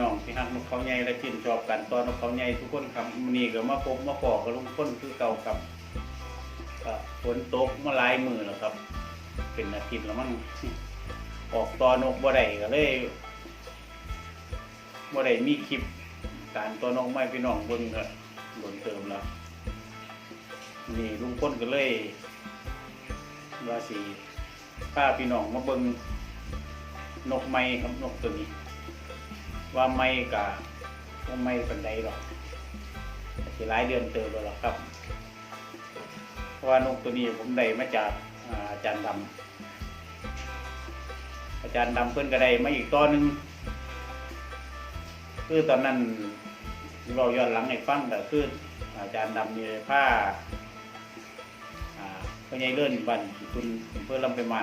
น้องที่ฮักนกเขาใหญ่และชื่นชอบกันตอนนกเขาใหญ่ทุกคนครับมื้อนี้ก็มาพบมาปอกกับลุงพ้นคือเก่าครับก็ฝนตกมาหลายมือแล้วครับ เป็นอาทิตย์แล้วมั้งออกตอนกบ่ได้ก็เลยบ่ได้มีคลิปการตอนกไม่พี่น้องเบิ่งก็โดนเติมแล้วนี่ลุงพ้นก็เลยว่าสิพาพี่น้องมาเบิ่งนกไม้ครับนกตัวนี้ ว่าไม้กะว่าไม้ปันใดหรอกสิหลายเดือนเติมแล้วหรอกครับ เพราะว่านกตัวนี้ผมได้มาจากอาจารย์ดำอาจารย์ดำเพิ่นก็ได้มาอีกตอนหนึ่งคือตอนนั้นเราย้อนหลังให้ฟังก็คืออาจารย์ดำมีผ้าพญายเลื่อนบ้านคุณเพื่อลำไปมา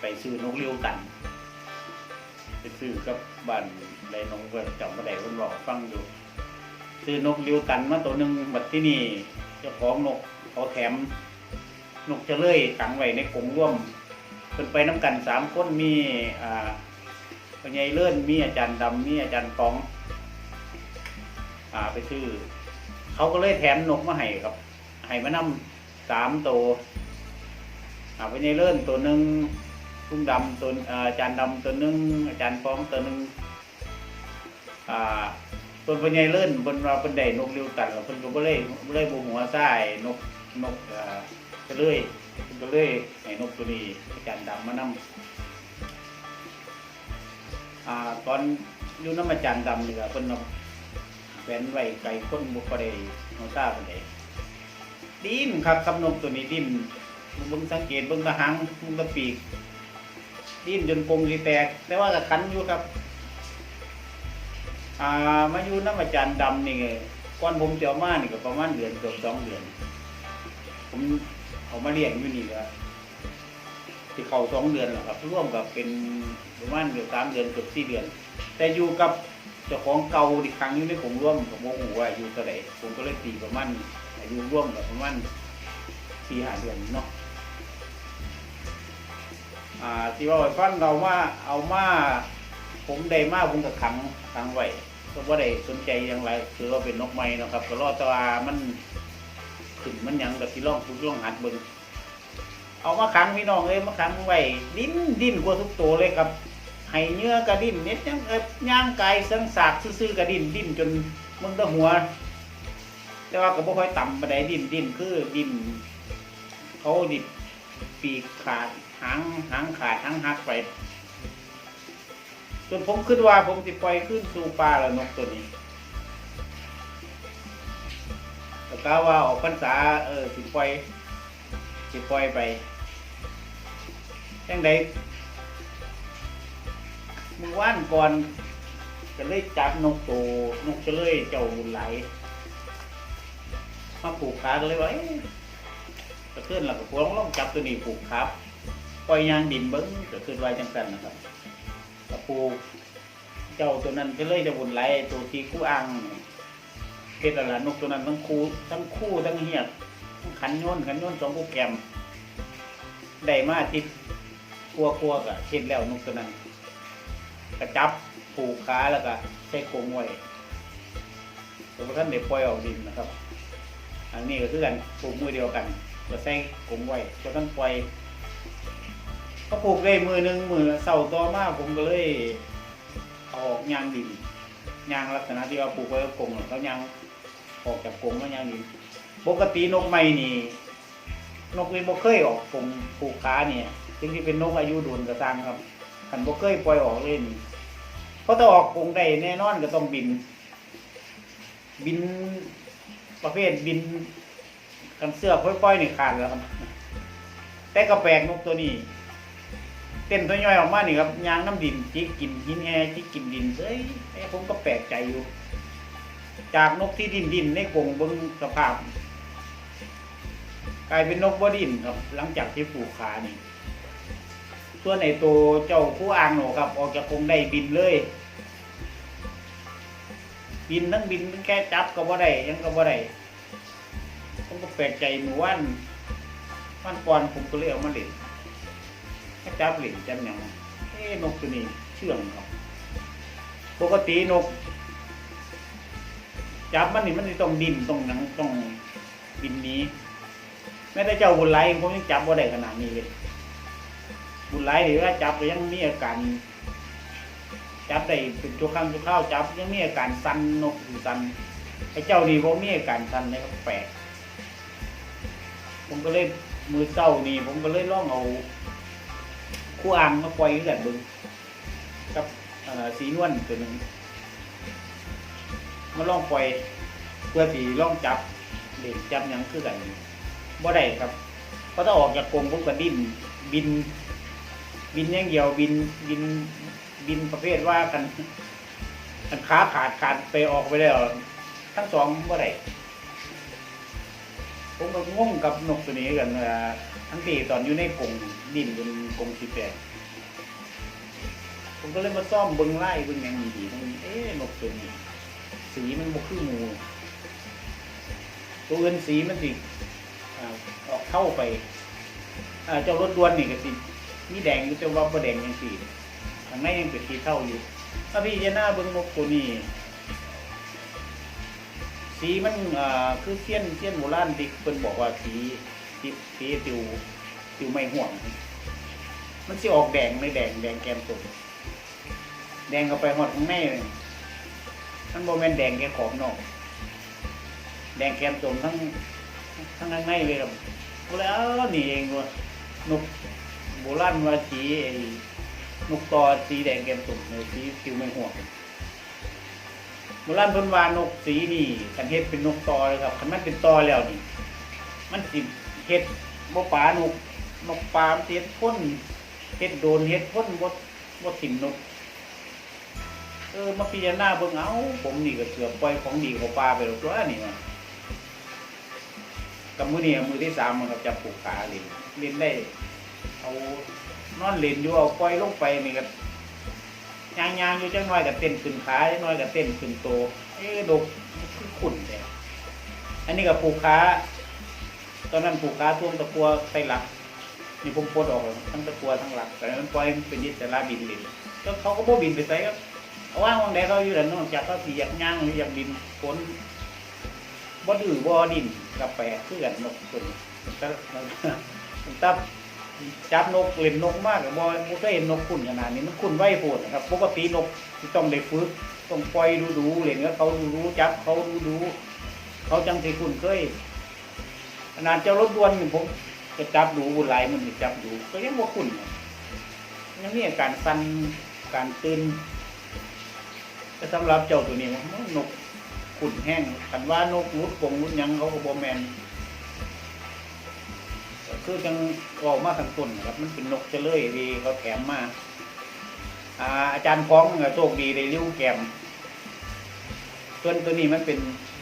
ไปซื้อนกเลี้ยวกัน ไปซื้อกับบ้านไรน้องเพื่อนจำมาได้เพิ่นบอกฟังอยู่ซื้อนกเลี้ยวกันมาตัวหนึ่งบัดที่นี่เจ้าของนกเขาแถม นกจะเฉลยขังไว้ในกรงร่วมเพิ่นไปน้ำกันสามคนมีอ่าพญาเลื่อนมีอาจารย์ดำมีอาจารย์ฟองอ่าไปซื้อเขาก็เลยแถมนกมาให้ครับให้มานำสามตัวอ่าพญาเลื่อนตัวหนึ่ง ทุ่งดำตัวอาจารย์ดำตัวนึงอาจารย์ฟ้องตัวนึงอ่าเพิ่นเพิ่นใหญ่เลิ่นเพิ่นว่าเพิ่นได้นกเลี้ยวกันแล้วเพิ่นก็บ่เลยบ่เลยบ่หัวซ้ายนกนกอ่าก็เลยก็เลยให้นกตัวนี้อาจารย์ดำมานำอ่าตอนอยู่น้ำอาจารย์ดำนี่ก็เพิ่นเอาแหวนไว้ไกลคนบ่ค่อยได้หัวซ่าปานใดดิ้นครับกับนกตัวนี้ดิ้นเบิ่งสังเกตเบิ่งตะหางเบิ่งตะปีก ดิ้นจนกรงสิแตก แต่ว่าก็คันอยู่ครับ อ่ามาอยู่น้ำอาจารย์ดำนี่ไงก่อนผมเจะเอามานี่ก็ประมาณเดือนเกือบสองเดือน ผมเอามาเลี้ยงอยู่นี่ก็ที่เขาสองเดือนแล้วครับ ร่วมกับเป็นประมาณเกือบสามเดือนเกือบสี่เดือน แต่อยู่กับเจ้าของเก่าอีกครั้งอยู่ในผมร่วมกับโมหูว่าอยู่เท่าไหร่ผมก็เลยตีประมาณอายุร่วมกับประมาณสี่ห้าเดือนเนาะ อ่าที่ว่าไว้ฟังเราว่าเอามาผมได้มาผมก็ขังขังไว้ก็บ่ได้สนใจอย่างไรคือว่าเป็นนกไม้นะครับ ก็รอแตว่ามันขึ้นมันยังกับที่ร่องทุกร่องหัดเบิ่งเอามาขังพี่น้องเอ้ยมาขังไว้ดิ้นดิ้นกว่าทุกตัวเลยครับให้เนื้อกระดิ้นเน็ดยังเอ้ยย่างกายสังสากซื่อๆกระดิ้นดิ้นจนมึงตะหัวแต่ว่าก็บ่ค่อยต่ำปานใดดิ้นดิ้นคือดิ้นเขาดิบปีกขาด หางหางขาดหางหักไปจนผมคิดว่าผมสิปล่อยขึ้นสู่ป่าแล้วนกตัวนี้แต่กล่าวว่าออกพรรษาเออสิปล่อยสิปล่อยไปยังไดมือว่านก่อนก็เลยจับนกตัวนกเฉลยเจ้าบุญไหลมาผูกขาก็เลยว่าเอ๊ะกระเทือนหลักกระพวงลองจับตัวนี้ผูกขา ปล่อยยางดินเบิ้งก็คือไว้จังสันนะครับกระปูเจ้าตัวนั้นก็เลยจะบุญไหลตัวที่คู่อ่างเพชรละนกตัวนั้นทั้งคู่ทั้งคู่ทั้งเหียดทั้งขันโยนขันโยนสองกูแกมได้มาทิศครัวครัวกับเช็ดแล้วนกตัวนั้นกระจับผูกขาแล้วก็ใช้กรงไว้ตัวท่านเด็กปล่อยออกดินนะครับ อันนี้ก็คือกันผูกมือเดียวกันก็ใส่กรงไว้ตัวท่านปล่อย ก็ปลูกได้มือหนึ่งมือเสาต่อมาผมก็เลยเอาออกยางดินยางลักษณะที่ว่าปลูกไว้กับกรงเขายางออกจากกรงมายางดินปกตินกไม้นี่นกนี่บ่เคยออกกรงปลูกขาเนี่ยถึงที่เป็นนกอายุดุนกระซังครับขันบ่เคยปล่อยออกเล่นเพราะถ้าออกกรงได้แน่นอนก็ต้องบิน บินประเภทบินกันเสื้อค่อยๆนี่ขาดแล้วครับแต่ก็แปลกนกตัวนี้ เต้นตัวย่อยออกมานี่ครับยางน้ำดินจิกกินหินแอจิกกินดินเฮ้ยไอ้ผมก็แปลกใจอยู่ จากนกที่ดินดินในกรงเบิ้งสภาพ กลายเป็นนกบ่ดินครับ หลังจากที่ปลูกขานี่ส่วนไอ้ตัวเจ้าผู้อ่างหนครับ ออกจากกรงได้บินเลย บินทั้งบินทั้งแค่จับก็บ่ได้ยังก็บ่ได้ผมก็แปลกใจหมู่วันวันก่อนผมก็เลยเอามาเล่น ถ้จับเหรียญจันหยังเอ้นกตัวนี้เชื่องครับปกตินก จับมันนี่มันสิต้องดินต้องหนังต้องบินนี้แม้แต่เจ้าบุญไลเองผมยังจับบ่ได้ขนาดนี้เลยบุญไล่หรือว่าจับก็ยังมีอาการจับได้เป็นชั่วครั้งชั่วคราวจับยังมีอาการสั่นนกอยู่สั่นไอ้เจ้านี่ผมมีอาการสั่นเลยครับแปลกผมก็เลยมือเจ้านี่ ผมก็เลยลองเอา คู่อ่างมาปล่อยกันบึงกับสีนวลตัวหนึ่งมาลองปล่อยเพื่อสีล่องจับเด็กจับยังคือกันบ่ได้ครับเพราะถ้าออกจากกรงผมก็ดิ้นบิน บินอย่างเดียวบินบินบินประเภทว่ากันกันขาขาดขาดไปออกไปแล้วทั้งสองบ่ได้ผมก็งงกับนกตัวนี้กันทั้งที่ตอนอยู่ในกรง ดินบนกงสีแปดผมก็เลยมาซ่อมเบิ้งไล่เบิ้งยังดีๆตรงนี้เอ๊ะนกตัวนี้สีมันบ่คือหมูตัวอื่นสีมันสิอออกเข้าไปเจ้ารถดวนนี่ก็สิมีแดงอยู่แต่ว่าบ่แดงยังสีข้างในยังเป็นสีเท่าอยู่ถ้าพี่จาหน้าเบิ้งนกตัวนี้สีมันคือเสี้ยนเสี้ยนโบราณที่เพิ่นบอกว่าสีสีสีติว ติวไม่ห่วง มันสิออกแดงในแดงแดงแกมส้มแดงเข้าไปหอดข้างในเลยมันบ่แมนแดงแค่ขอบนอก แดงแกมส้มทั้งทั้งข้างในเลยครับก็เลยเอ้านี่เองว่ะนกโบราณว่าสีไอ้นกตอสีแดงแกมตุ่มเนี่ยสีผิวไม่ห่วงโบราณเพิ่นว่านกสีนี่คันเฮ็ดเป็นนกตอเลยครับคันมันเป็นตอแล้วนี่ มันสิเฮ็ดบ่ปลานก นกปลามเฮ็ดพ่นเฮ็ดโดนเฮ็ดพ่นบ่บ่ถิ่มนก เออมาพิจารณาเบิ่งเอาผมนี่ก็เกือปล่อยของดีของปลาไปแล้วตัวนี่ว่ากับมือนี้มื้อที่สามมันก็จับปลูกขาเล่นเล่นได้ เอานอนเล่นอยู่เอาปล่อยลงไปนี่ก็ยางยางๆอยู่จังน้อยกับเต้นขึ้นขาจังน้อยกับเต้นขึ้นโต เอ๊ะดกคือขุ่นแต่อันนี้กับผูกขาตอนนั้นผูกขาท่วงตะกัวไตหลัก นี่ผมปลดออกทั้งตะกัวทั้งหลัก แต่มันปล่อยเป็นยิสระบินดินแล้วเขาก็บ่บินไปไสครับเอาว่างวางใดเขาอยู่แต่นอกจากเขาสีอยากย่างหรืออยากบินฝนบ่ดื้อบ่ดินกับแปลกคือนนกตัวนี้แต่แต่จับนกเล่นนกมากบบอบ่เคยเห็นนกขุนขนาดนี้มันขุนไวโพดนะครับปกตินกที่ต้องได้ฝึกต้องปล่อยดูดูเล่นกับเขาดูดูๆจับเขาดูดูเขาจังสิขุ่นเคยขนาดเจ้ารถดวนผม จะจับดูบุหลายมันจับดูก็ยังบ่ขุ่นนะยังมีอาการสั่นการตื่นแต่สำหรับเจ้าตัวนี้มันนกขุ่นแห้งคันว่านกรุดกงรุดยังเขาก็บ่แมนคือจังออกมาทางต้นครับ มันเป็นนกเจเลยดีเขาแถมมาอาอาจารย์ฟ้องก็โชคดีได้ริ้วแกมส่วนตัวนี้มันเป็น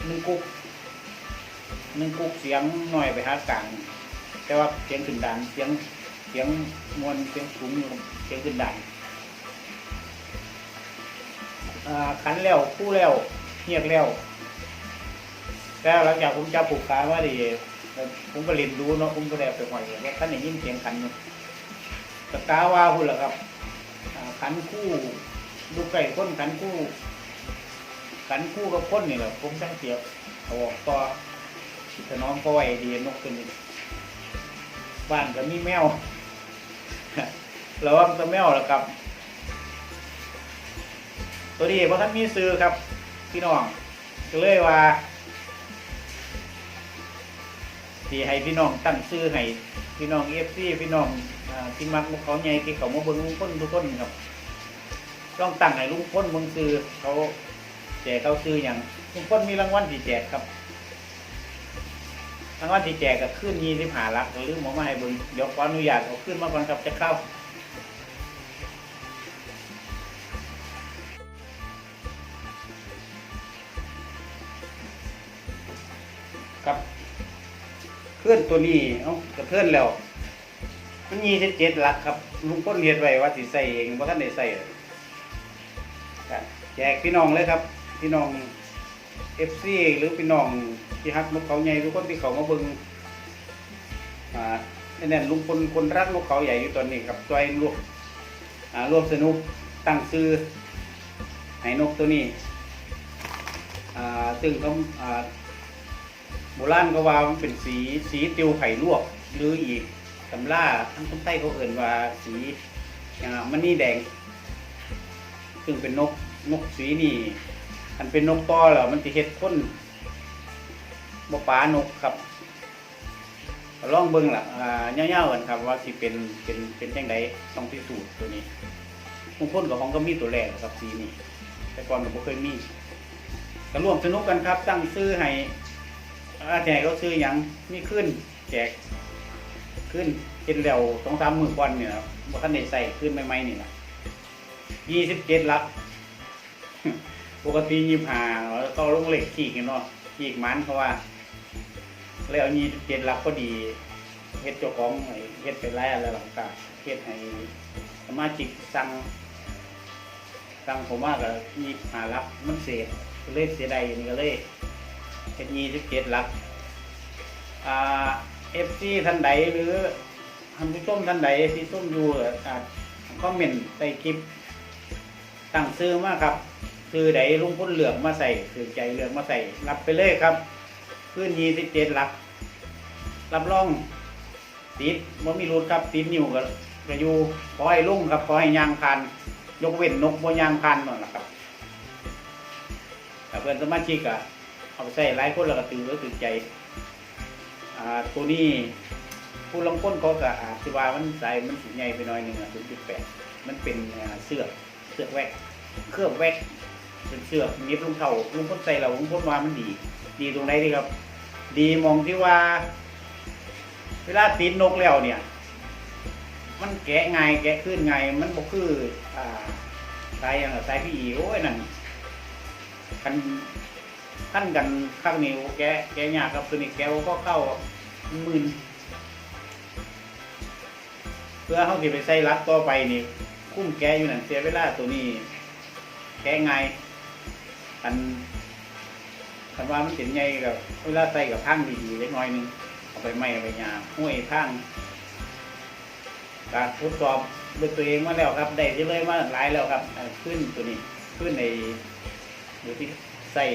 นึ่งกุ๊กนึ่งกุ๊กเสียงหน่อยไปหากลาง แต่ว่าเสียงขึ้นดังเสียงเสียงมวลเสียงสูงเสียงขึ้นดังอ่าขันแล้วคู่แล้วเงียบแล้วแล้วหลังจากผมจับผูกขาว่าดีผมก็เรียนรู้เนาะผมก็ได้ไปหอยว่าท่านได้ยินเสียงขันอยู่ตะกาว่าพุ่นล่ะครับขันคู่ดูไก่คนขันคู่ขันคู่กับคนนี่แหละผมตั้งเสียบเอาออกต่อแต่น้องก็ไหวดีนกตัวนี้ บ้านก็มีแมวระวังตัวแมวละครับ ตัวนี้เพราะท่านมีซื้อครับพี่น้องก็เลยว่าที่ให้พี่น้องตั้งชื่อให้พี่น้องเอฟซีพี่น้องอที่มักเขาใหญ่ที่เขามาเบิ่งลุงพ้นทุกคนครับต้องตั้งให้ลุงพ้นเบิ่งซื้อเขาแจกเขาซื้ออย่างลุงพ้นมีรางวัลที่แจกครับ รางวัลที่แจกก็ขึ้นยี่สิบห้าลักหรือหมอมาให้เบิ่งยวขออนุญาตเอาขึ้นมาก่อนครับจะเข้าครับเคลื่อนตัวนี้เอ้ากระเทือนแล้ว มันยี่สิบเจ็ดลักครับลุงพ้นเรียนไว้ว่าสิใส่เองว่าะท่านได้ใส่แจกพี่น้องเลยครับ พี่น้องเอฟซีหรือพี่น้อง ที่ฮักนกเขาใหญ่ทุกคนที่เขามาเบิ่งอ่าแน่นลุงพลคนรักนกเขาใหญ่อยู่ตอนนี้ครับจอยรวมอ่ารวมสนุกตั้งซื้อให้นกตัวนี้อ่าซึ่งเขาอ่าโบราณก็ว่ามันเป็นสีสีติวไข่ลวกหรืออีกตำล่าทั้งคนใต้เขาเอ่นว่าสีอ่ามันนี่แดง ซึ่งเป็นนกนกสีนี่อันเป็นนกต่อแล้วมันจะเฮ็ดคน บ่ปลานกครับลองเบิ่งล่ะอ่าเงี้ยวๆกันครับ ว่าสิเป็นเป็นเป็นจังไดต้องพิสูจน์ตัวนี้บางคนกับของก็มีตัวแรกครับสีนี้แต่ก่อนก็บ่เคยมีก็ร่วมสนุกกันครับ ตั้งซื้อให้อาแจกเขาซื้อยังมีขึ้น แจกขึ้นเป็นแล้วสองสามหมื่นวันเนี่ยครับบ่ทันได้ใส่ขึ้นใหม่ๆนี่ล่ะยี่สิบเจ็ดลักปกติยี่ห้าแล้วก็ลงเหล็กขีกเนาะขีกมันเพราะว่า แล้วยี่สิบเจ็ดลักก็ดีเฮ็ดเจ้าของให้เฮ็ดไปไล่อะไรหลังกาเฮ็ดให้สมาชิกสั่งสั่งผมว่าก็ยี่ห้าลักมันเสียเลยเสียดายนี่ก็เลยเฮ็ดยี่สิบเจ็ดลักอ่าเอฟซีท่านใดหรือท่านผู้ชมท่านใดที่ส้มอยู่อาจคอมเมนต์ใต้คลิปตั้งซื้อมาครับซื้อใดลุงพ้นเหลืองมาใส่ถือใจเหลืองมาใส่รับไปเลยครับ ขึ้นยี่สิบเจ็ดหลักรับรองติดว่ามีรูดครับติดนิ้วกับกระยูขอให้ลุ่งครับขอให้ยางพันยกเว้นนกบ่ยางพันนั่นแหละครับแต่เพื่อนสมาชิกอะเอาไปใส่หลายคนแล้วก็ตื่นแล้วตื่นใจอ่าตัวนี้ผู้ลงพ้นเขาก็อาจจะว่ามันใส่มันสีใหญ่ไปหน่อยหนึ่งอะศูนย์จุดแปดมันเป็นเสือกเสือกแวกเครื่องแวกเป็นเสือกนิบลุงเท่าลุงพ้นใส่เราลุงพ้นว่ามันดี ดีตรงไหนดีครับ ดีมองที่ว่า เวลาตีนนกแล้วเนี่ย มันแกะไงแกะขึ้นไงมันบ่คืออ่าสายอย่างสายพี่อีโอ้ยนั่นคันขั้นกันข้างนิ้วแกะแกะยากครับตัวนี้แกะก็เข้าหมื่นเพื่อเขาสิไปใส่รัดต่อไปนี่คุ้มแกะอยู่นั่นเสียเวลาตัวนี้ แกะง่ายอัน คันว่ามันเป็นไงกับเวลาใส่กับพังดีๆเล็กน้อยหนึงเอาไปไหม้เอาไปยาห้วยพังการทดสอบด้วยตัวเองมาแล้วครับ ได้ที่เลยมาหลายแล้วครับขึ้นตัวนี้ขึ้นในหรือที่ใส่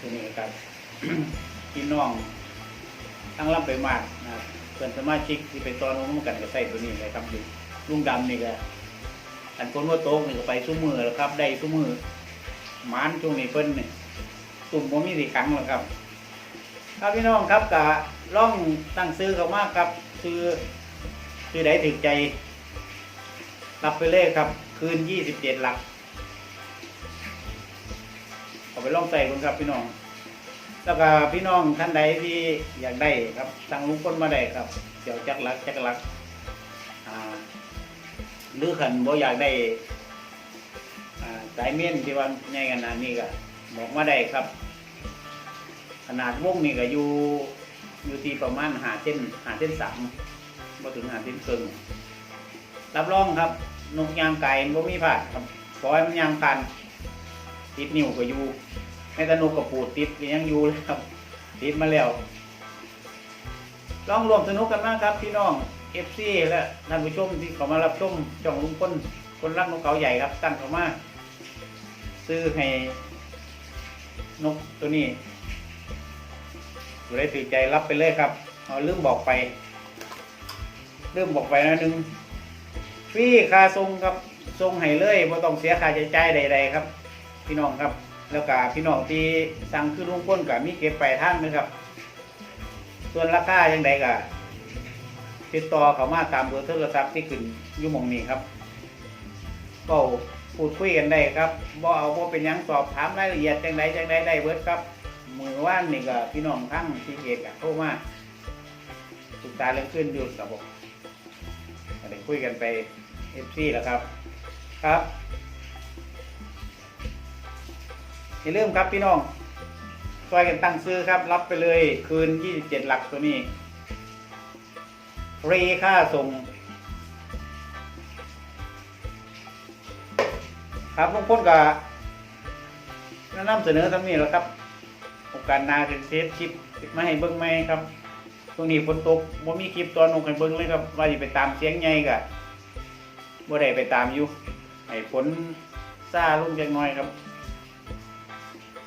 ตัวนี้ครับพี่น้องทั้งรับไปมากนะครับเพื่อนสมาชิกที่ไปตอนนู้นกันก็ใส่ตัวนี้เลยครับดูลุงดำนี่ก็อันคนว่าโต๊ะนี่ก็ไปซุ้มือแล้วครับ ได้ซุ้มือมานช่วงนี้เพิ่นนี่ ตุ่มบ่มีสีขังแล้วครับ ครับพี่น้องครับกะล่องตั้งซื้อเขามากครับ ซื้อซื้อใดถึงใจ รับไปเลยครับ คืนยี่สิบเจ็ดหลักเอาไปล่องใส่คนครับพี่น้อง แล้วก็พี่น้องท่านใดที่อยากได้ครับสั่งลุงพ้นมาได้ครับ เดี๋ยวจักรลักจักรลักหรือขันบ่อยากได้สายเมียนที่ว่าใหญ่ขนาดนี้ก็ บอกมาได้ครับ ขนาดวงนี่ก็อยู่อยู่ที่ประมาณหาเส้นหาเส้นสามมาถึงหาเส้นครึ่งรับรองครับนกยางไก่บ่มีผาดครับปล่อยมันยางพันติดนิ้วก็อยู่แม้แต่นกกระปูดติดก็ยังอยู่เลยครับ ติดมาแล้วลองรวมสนุกกันมากครับ พี่น้องเอฟซีและท่านผู้ชมที่เขามารับชมจ่องลุงพ้นคนรักนกเขาใหญ่ครับตั้งเขามาซื้อให้ นกตัวนี้อยู่ได้ถือใจรับไปเลยครับเอาลืมบอกไปลืมบอกไปนะหนึ่งฟรีค่าทรงครับทรงให้เลยไม่ต้องเสียค่าใช้จ่ายใด ๆ ครับ พี่น้องครับ แล้วก็พี่น้องที่สั่งคือลุงพ้นกับมีเก็บไปลายทางนะครับ ส่วนราคายังไงก็ติดต่อเขามาตามเบอร์โทรศัพท์ที่ขึ้นยู่มองนี้ครับก็ พูดคุยกันได้ครับบ่เอาบ่เป็นยังสอบถามรายละเอียดจังใดจังใดได้เบิดครับมือว่านนี่ก็พี่น้องทั้งที่เอกอะโทรมาศึกษาเรื่องขึ้นอยู่กับผมก็ได้คุยกันไปเอฟซีแล้วครับครับอย่าลืมครับพี่น้องช่วยกันตั้งซื้อครับ รับไปเลยคืน 27 หลักตัวนี้ฟรีค่าส่ง ครับลุงพลก็นำเสนอทั้งนี้แล้วครับโอกาสนาาจะเซฟคลิปมาให้เบิ้งไหมครับตรงนี้ฝนตกบ่มีคลิปตอนลงกันเบิ้งเลยครับ ว่าจะไปตามเสียงไงกับบ่ได้ไปตามอยู่ให้ฝนซาลุ่มจังน้อยครับ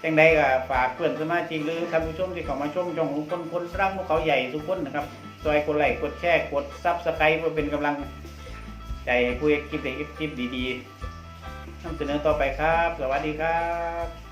จังใดก็ฝากเพื่อนสมาชิกหรือท่านผู้ชมที่เข้ามาชมจองคนคนรักพวกเขาใหญ่ทุกคนนะครับซอยกดไลค์กดแชร์กดซับสไครป์เพื่อเป็นกำลัง ใจผู้คุยคลิปเอ็กคลิปดีๆ นำเสนอต่อไปครับ สวัสดีครับ